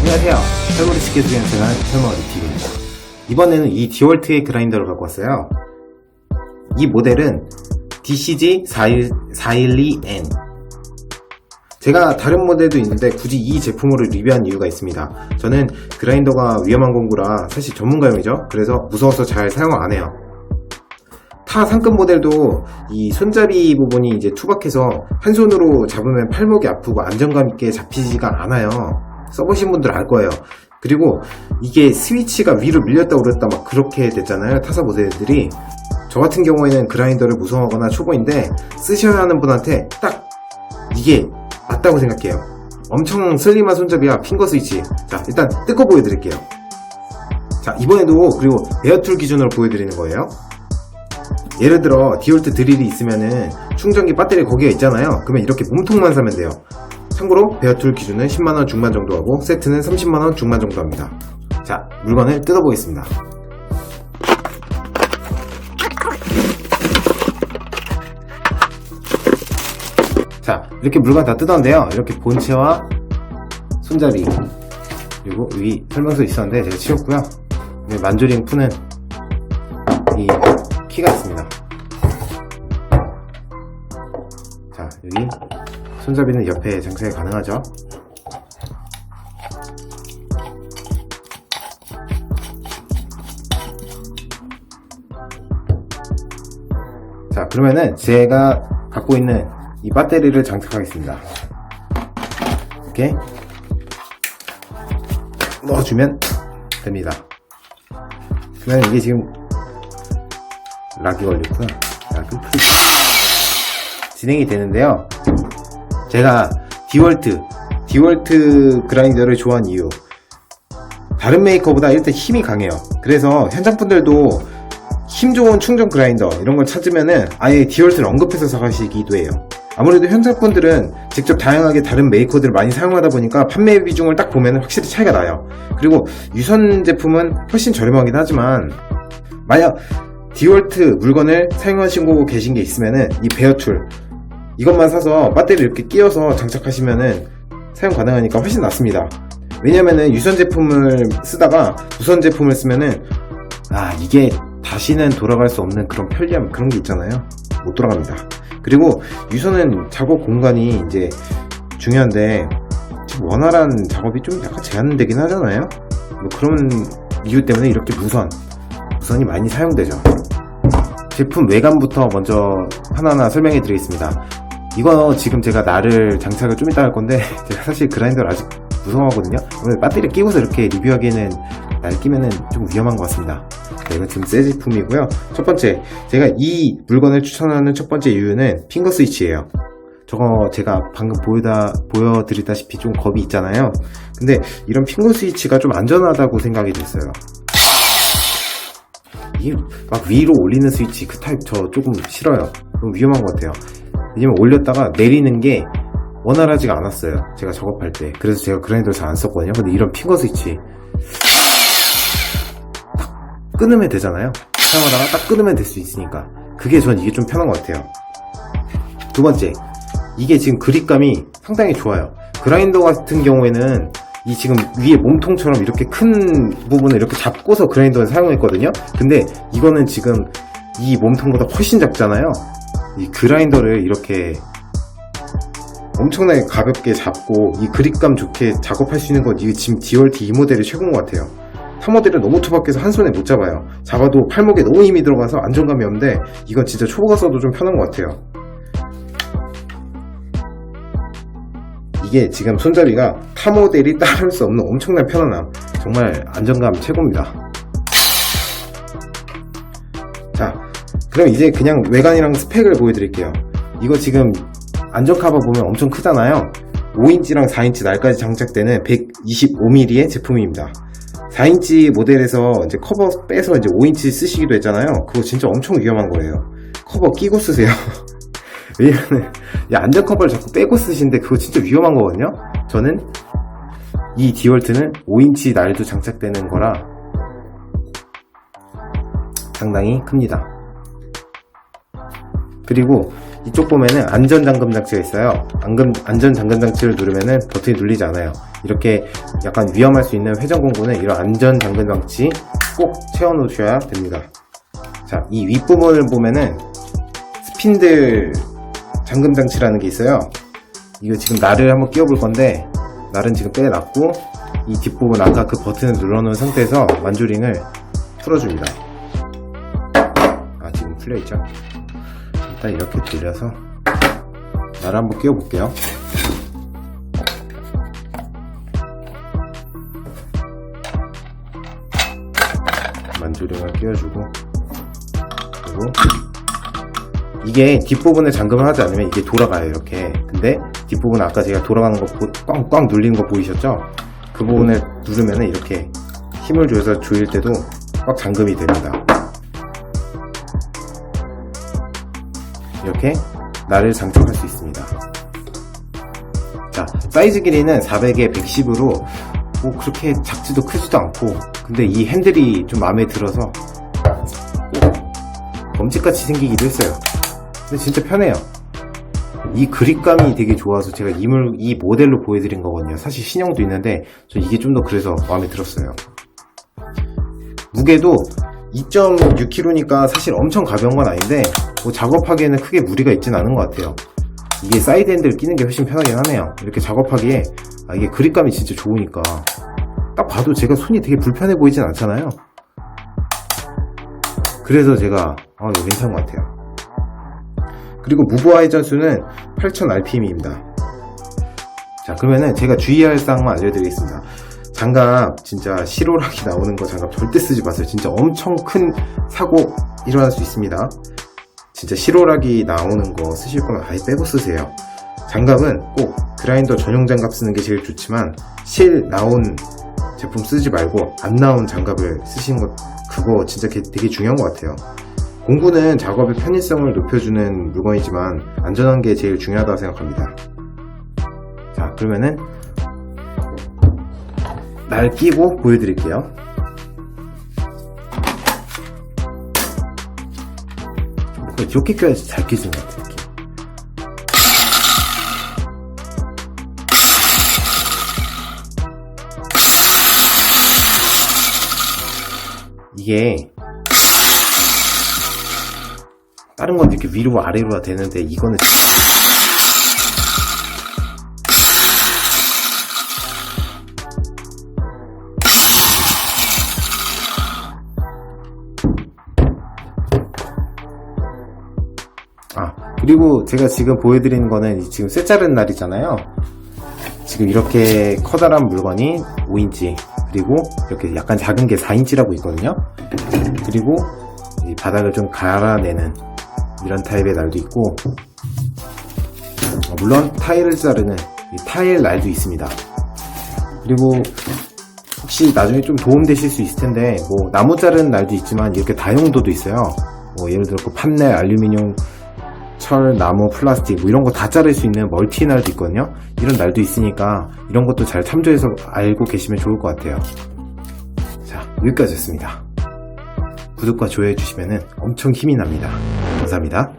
안녕하세요. 탈모리 스케줄 연습한 탈모리 TV입니다. 이번에는 이 디월트의 그라인더를 갖고 왔어요. 이 모델은 DCG412N. 제가 다른 모델도 있는데 굳이 이 제품으로 리뷰한 이유가 있습니다. 저는 그라인더가 위험한 공구라 사실 전문가용이죠. 그래서 무서워서 잘 사용 안 해요. 타 상급 모델도 이 손잡이 부분이 이제 투박해서 한 손으로 잡으면 팔목이 아프고 안정감 있게 잡히지가 않아요. 써보신 분들 알 거예요. 그리고 이게 스위치가 위로 밀렸다 오렸다 막 그렇게 됐잖아요. 타사 모델들이. 저 같은 경우에는 그라인더를 무서워하거나 초보인데 쓰셔야 하는 분한테 딱 이게 맞다고 생각해요. 엄청 슬림한 손잡이와 핑거 스위치. 자, 일단 뜯고 보여드릴게요. 자, 이번에도 그리고 에어툴 기준으로 보여드리는 거예요. 예를 들어 디올트 드릴이 있으면은 충전기 배터리 거기가 있잖아요. 그러면 이렇게 몸통만 사면 돼요. 참고로 베어툴 기준은 10만원 중반 정도 하고 세트는 30만원 중반 정도 합니다. 자, 물건을 뜯어보겠습니다. 자, 이렇게 물건 다 뜯었는데요. 이렇게 본체와 손잡이 그리고 위 설명서 있었는데 제가 치웠고요. 네, 만조링 푸는 이 키가 있습니다. 자, 여기 손잡이는 옆에 장착이 가능하죠. 자, 그러면은 제가 갖고 있는 이 배터리를 장착하겠습니다. 이렇게 넣어주면 됩니다. 그러면 이게 지금 락이 걸렸고요. 락은 풀 진행이 되는데요. 제가 디월트, 디월트 그라인더를 좋아하는 이유. 다른 메이커보다 일단 힘이 강해요. 그래서 현장분들도 힘 좋은 충전 그라인더 이런 걸 찾으면은 아예 디월트를 언급해서 사가시기도 해요. 아무래도 현장분들은 직접 다양하게 다른 메이커들을 많이 사용하다 보니까 판매 비중을 딱 보면 확실히 차이가 나요. 그리고 유선 제품은 훨씬 저렴하긴 하지만 만약 디월트 물건을 사용하시고 계신 게 있으면은 이 베어툴 이것만 사서 배터리 이렇게 끼워서 장착하시면은 사용 가능하니까 훨씬 낫습니다. 왜냐면은 유선 제품을 쓰다가 무선 제품을 쓰면은 아 이게 다시는 돌아갈 수 없는 그런 편리함 그런 게 있잖아요. 못 돌아갑니다. 그리고 유선은 작업 공간이 이제 중요한데 원활한 작업이 좀 약간 제한되긴 하잖아요. 뭐 그런 이유 때문에 이렇게 무선 무선이 많이 사용되죠. 제품 외관부터 먼저 하나하나 설명해 드리겠습니다. 이거 지금 제가 나를 장착을 좀 이따 할 건데 제가 사실 그라인더를 아직 무서워하거든요. 오늘 배터리 끼고서 이렇게 리뷰하기에는 날 끼면은 좀 위험한 것 같습니다. 네, 이건 지금 새 제품이고요. 첫 번째, 제가 이 물건을 추천하는 첫 번째 이유는 핑거 스위치예요. 저거 제가 방금 보여다, 보여드리다시피 좀 겁이 있잖아요. 근데 이런 핑거 스위치가 좀 안전하다고 생각이 됐어요. 이게 막 위로 올리는 스위치 그 타입 저 조금 싫어요. 좀 위험한 것 같아요. 왜냐면 올렸다가 내리는 게 원활하지가 않았어요. 제가 작업할 때. 그래서 제가 그라인더를 잘 안 썼거든요. 근데 이런 핑거 스위치 딱 끊으면 되잖아요. 사용하다가 딱 끊으면 될 수 있으니까. 그게 전 이게 좀 편한 것 같아요. 두 번째, 이게 지금 그립감이 상당히 좋아요. 그라인더 같은 경우에는 이 지금 위에 몸통처럼 이렇게 큰 부분을 이렇게 잡고서 그라인더를 사용했거든요. 근데 이거는 지금 이 몸통보다 훨씬 작잖아요. 이 그라인더를 이렇게 엄청나게 가볍게 잡고 이 그립감 좋게 작업할 수 있는 건 이게 지금 디월트 이 모델이 최고인 것 같아요. 타 모델은 너무 투박해서 한 손에 못 잡아요. 잡아도 팔목에 너무 힘이 들어가서 안정감이 없는데 이건 진짜 초보가 써도 좀 편한 것 같아요. 이게 지금 손잡이가 타 모델이 따를 수 없는 엄청난 편안함. 정말 안정감 최고입니다. 그럼 이제 그냥 외관이랑 스펙을 보여드릴게요. 이거 지금 안전 카바 보면 엄청 크잖아요. 5인치랑 4인치 날까지 장착되는 125mm의 제품입니다. 4인치 모델에서 이제 커버 빼서 이제 5인치 쓰시기도 했잖아요. 그거 진짜 엄청 위험한 거예요. 커버 끼고 쓰세요. 왜냐면 이 안전 커버를 자꾸 빼고 쓰시는데 그거 진짜 위험한 거거든요. 저는 이 디월트는 5인치 날도 장착되는 거라 상당히 큽니다. 그리고 이쪽 보면은 안전 잠금 장치가 있어요. 안금, 안전 잠금 장치를 누르면은 버튼이 눌리지 않아요. 이렇게 약간 위험할 수 있는 회전 공구는 이런 안전 잠금 장치 꼭 채워 놓으셔야 됩니다. 자, 이 윗부분을 보면은 스핀들 잠금 장치라는 게 있어요. 이거 지금 날을 한번 끼워 볼 건데 날은 지금 빼놨고 이 뒷부분 아까 그 버튼을 눌러놓은 상태에서 만조링을 풀어줍니다. 아 지금 풀려있죠? 일단 이렇게 돌려서 날을 한번 끼워 볼게요. 만조링을 끼워주고 그리고 이게 뒷부분에 잠금을 하지 않으면 이게 돌아가요 이렇게 근데 뒷부분 아까 제가 돌아가는 거 보- 꽝꽝 눌리는 거 보이셨죠? 그 부분을 누르면 이렇게 힘을 줘서 조일 때도 꽉 잠금이 됩니다 이렇게 날을 장착할 수 있습니다 자 사이즈 길이는 400에 110으로 뭐 그렇게 작지도 크지도 않고 근데 이 핸들이 좀 마음에 들어서 꼭 검지같이 생기기도 했어요 근데 진짜 편해요. 이 그립감이 되게 좋아서 제가 이, 물, 이 모델로 보여드린 거거든요. 사실 신형도 있는데 저 이게 좀 더 그래서 마음에 들었어요. 무게도 2.6kg니까 사실 엄청 가벼운 건 아닌데 뭐 작업하기에는 크게 무리가 있진 않은 것 같아요. 이게 사이드 핸들 끼는 게 훨씬 편하긴 하네요. 이렇게 작업하기에 아, 이게 그립감이 진짜 좋으니까 딱 봐도 제가 손이 되게 불편해 보이진 않잖아요. 그래서 제가 아, 이거 괜찮은 것 같아요. 그리고 무브와 회전수는 8000rpm입니다. 자, 그러면은 제가 주의할 사항만 알려드리겠습니다. 장갑, 진짜 실오락이 나오는 거 장갑 절대 쓰지 마세요. 진짜 엄청 큰 사고 일어날 수 있습니다. 진짜 실오락이 나오는 거 쓰실 거면 아예 빼고 쓰세요. 장갑은 꼭 그라인더 전용 장갑 쓰는 게 제일 좋지만 실 나온 제품 쓰지 말고 안 나온 장갑을 쓰시는 거 그거 진짜 게- 되게 중요한 것 같아요. 공구는 작업의 편의성을 높여주는 물건이지만 안전한 게 제일 중요하다고 생각합니다. 자, 그러면은 날 끼고 보여드릴게요. 이렇게 껴야지 잘 끼지는 것 같아요. 이게 다른 건 이렇게 위로 아래로 되는데 이거는 그리고 제가 지금 보여드리는 거는 이 지금 쇠 자른 날이잖아요. 지금 이렇게 커다란 물건이 5인치 그리고 이렇게 약간 작은 게 4인치라고 있거든요. 그리고 이 바닥을 좀 갈아내는 이런 타입의 날도 있고 어, 물론 타일을 자르는 이 타일 날도 있습니다. 그리고 혹시 나중에 좀 도움 되실 수 있을 텐데 뭐 나무 자르는 날도 있지만 이렇게 다용도도 있어요. 뭐 예를 들어 그 판넬 알루미늄 철, 나무, 플라스틱 뭐 이런 거 다 자를 수 있는 멀티 날도 있거든요. 이런 날도 있으니까 이런 것도 잘 참조해서 알고 계시면 좋을 것 같아요. 자 여기까지였습니다. 구독과 좋아요 해주시면 엄청 힘이 납니다. 감사합니다